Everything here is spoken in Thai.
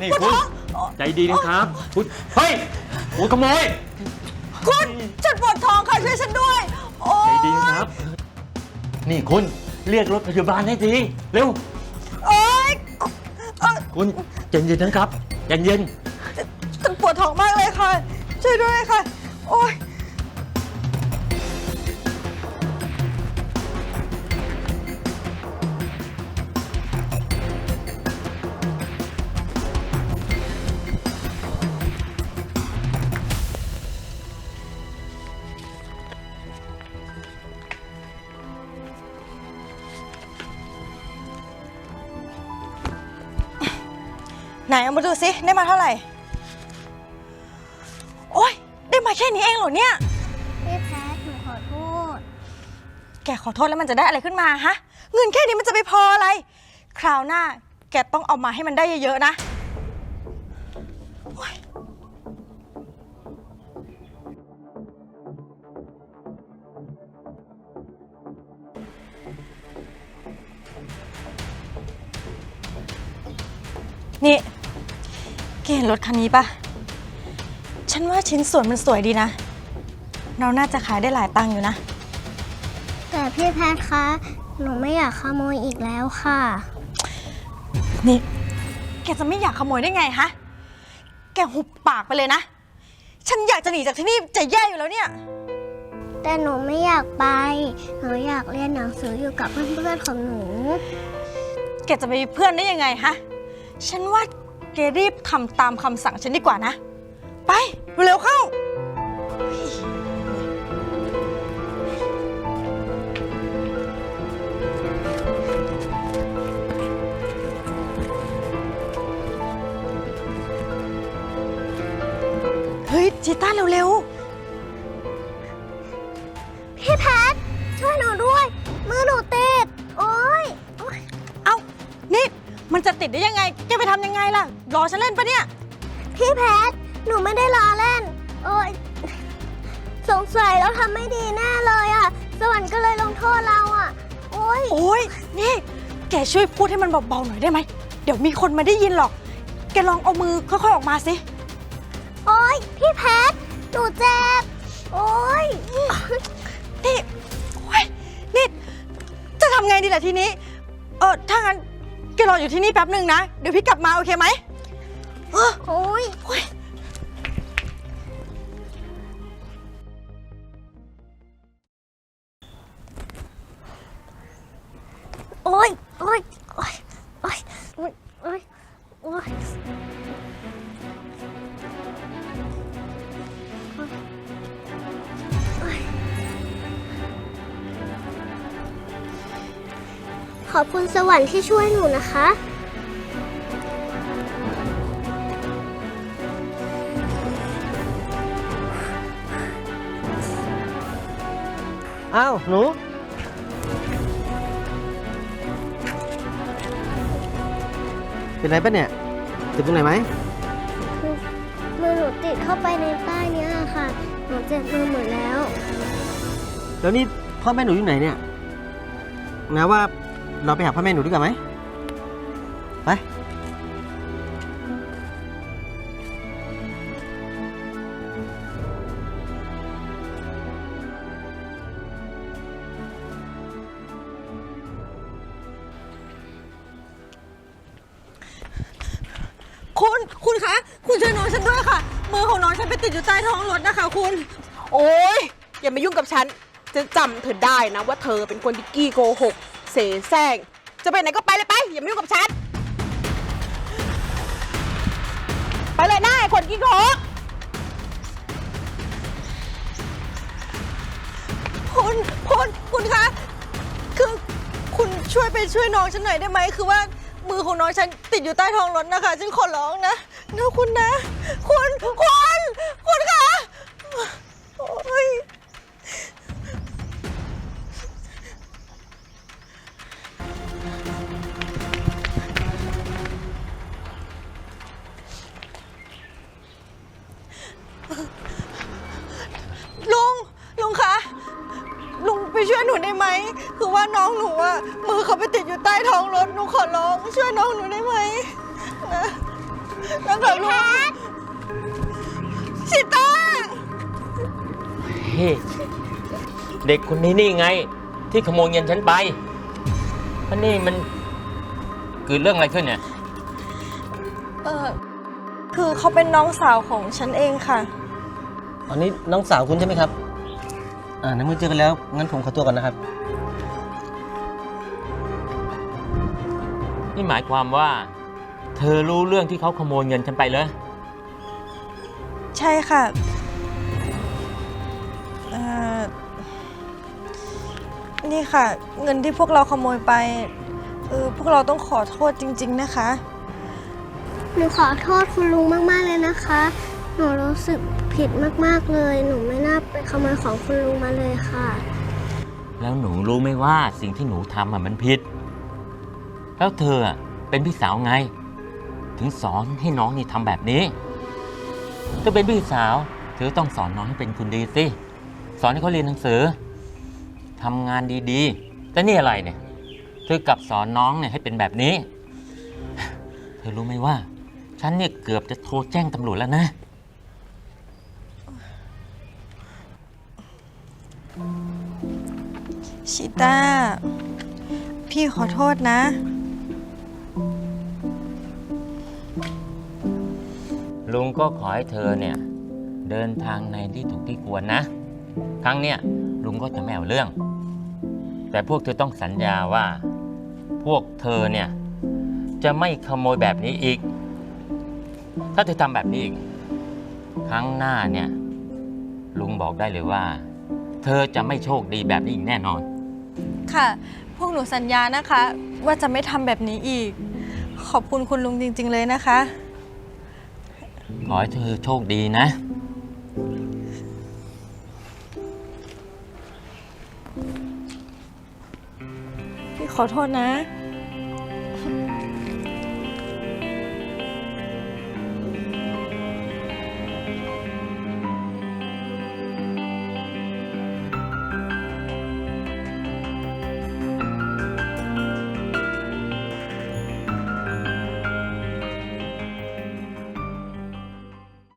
นี่ปวดคุณท้องใจดีนะครับคุณเฮ้ยโอ้ยขโมยคุณฉันปวดท้องค่ะช่วยฉันด้วยโอ้ใจยดีนะครับ นี่คุณเรียกรถพยาบาลให้ทีเร็วโอ้ยเอ่อคุณใจเย็นนะครับใจเย็นฉันปวดท้องมากเลยค่ะ ช่วยด้วยค่ะ โอ้ย ไหนเอามาดูสิได้มาเท่าไหร่ โอ๊ย ได้มาแค่นี้เองเหรอเนี่ย พี่แพทหนูขอโทษ แกขอโทษแล้วมันจะได้อะไรขึ้นมาฮะ เงินแค่นี้มันจะไปพออะไร คราวหน้า แกต้องเอามาให้มันได้เยอะๆนะโอ๊ยนี่แกเห็นรถคันนี้ปะฉันว่าชิ้นส่วนมันสวยดีนะ เราน่าจะขายได้หลายตังค์อยู่นะ แต่พี่แพทคะ หนูไม่อยากขโมยอีกแล้วค่ะ นี่ แกจะไม่อยากขโมยได้ไงฮะ แกหุบปากไปเลยนะ ฉันอยากจะหนีจากที่นี่จะแย่อยู่แล้วเนี่ย แต่หนูไม่อยากไป หนูอยากเรียนหนังสืออยู่กับเพื่อนๆของหนู แกจะไปมีเพื่อนได้ยังไงฮะ ฉันว่าแกรีบทำตามคำสั่งฉันดีกว่านะ ไป เร็วๆเข้า เฮ้ยจีต้าเร็วพี่แพทช่วยหนูด้วย มือหนูติด โอ๊ยโอ๊ย ๆ เอ้า นี่ มันจะติดได้ยังไง แกไปทำยังไงล่ะ รอฉันเล่นปะเนี่ย พี่แพท หนูไม่ได้ล้อเล่น โอ๊ยสงสัยเราทำไม่ดีแน่เลยอะสวรรค์ก็เลยลงโทษเราอะโอ๊ยโอ้ยนี่ แกช่วยพูดให้มันเบาๆหน่อยได้ไหม เดี๋ยวมีคนมาได้ยินหรอก แกลองเอามือค่อยๆออกมาสิ โอ๊ยพี่แพท หนูเจ็บ โอ๊ยนี่โอ้ยนี่ จะทำไงดีล่ะทีนี้ เออถ้างั้นแกรออยู่ที่นี่แป๊บหนึ่งนะ เดี๋ยวพี่กลับมาโอเคไหม เออโอ๊ยโอ้ยโอ๊ยโอ๊ยโอ๊ยโอ๊ยโอ๊ยโอ๊ยโอ๊ยขอบคุณสวรรค์ที่ช่วยหนูนะคะ อ้าวหนู เป็นไรปะเนี่ยเจ็บตรงไหนไหมคือมือหนูติดเข้าไปในใต้เนี้ยค่ะ หนูเจ็บมือหมดแล้ว แล้วนี่พ่อแม่หนูอยู่ไหนเนี่ยนะว่าเราไปหาพ่อแม่หนูด้วยกันไหมไป ช่วยน้องฉันด้วยค่ะ มือของน้องฉันไปติดอยู่ใต้ท้องรถนะคะคุณ โอ๊ยอย่ามายุ่งกับฉันจะจำเธอได้นะว่าเธอเป็นคนที่กี้โกหก เสแสร้งจะไปไหนก็ไปเลยไป อย่ามายุ่งกับฉัน ไปเลยนะไอ้คนกี้โกหก คุณคุณคุณคะ คือคุณช่วยไปช่วยน้องฉันหน่อยได้ไหม คือว่า มือของน้องฉันติดอยู่ใต้ท้องรถนะคะ ฉันขอร้องนะนะคุณนะ คุณ คุณคุณ คือว่าน้องหนูอะมือเขาไปติดอยู่ใต้ท้องรถหนูขอร้องช่วยน้องหนูได้ไหมนะนะคะลุงชิต้าเฮ้เด็กคนนี้นี่ไง ที่ขโมยเงินฉันไปอันนี้มันเกิดเรื่องอะไรขึ้นเนี่ย เออคือเขาเป็นน้องสาวของฉันเองค่ะตอนนี้น้องสาวคุณใช่ไหมครับ อ่าในเมื่อเจอกันแล้ว งั้นผมขอตัวก่อนนะครับ นี่หมายความว่า เธอรู้เรื่องที่เขาขโมยเงินฉันไปเลย ใช่ค่ะเอ่อนี่ค่ะ เงินที่พวกเราขโมยไปเออพวกเราต้องขอโทษจริง ๆ นะคะ หนูขอโทษคุณลุงมากๆเลยนะคะ หนูรู้สึกผิดมากๆเลย หนูไม่น่าไปขโมยของคุณลุงมาเลยค่ะ แล้วหนูรู้ไหมว่าสิ่งที่หนูทำอะมันผิด แล้วเธออะเป็นพี่สาวไง ถึงสอนให้น้องนี่ทำแบบนี้เธอเป็นพี่สาว เธอต้องสอนน้องให้เป็นคนดีสิ สอนให้เขาเรียนหนังสือทำงานดีๆแต่นี่อะไรเนี่ย เธอกลับสอนน้องเนี่ยให้เป็นแบบนี้ เธอรู้ไหมว่า ฉันเนี่ยเกือบจะโทรแจ้งตำรวจแล้วนะ ชิต้า พี่ขอโทษนะ ลุงก็ขอให้เธอเนี่ยเดินทางในที่ถูกที่ควรนะ ครั้งเนี้ยลุงก็จะไม่เอาเรื่อง แต่พวกเธอต้องสัญญาว่า พวกเธอเนี่ยจะไม่ขโมยแบบนี้อีก ถ้าเธอทำแบบนี้อีก ครั้งหน้าเนี่ยลุงบอกได้เลยว่า เธอจะไม่โชคดีแบบนี้อีกแน่นอน ค่ะ พวกหนูสัญญานะคะ ว่าจะไม่ทำแบบนี้อีก ขอบคุณคุณลุงจริง ๆ เลยนะคะ ขอให้เธอโชคดีนะ พี่ขอโทษนะ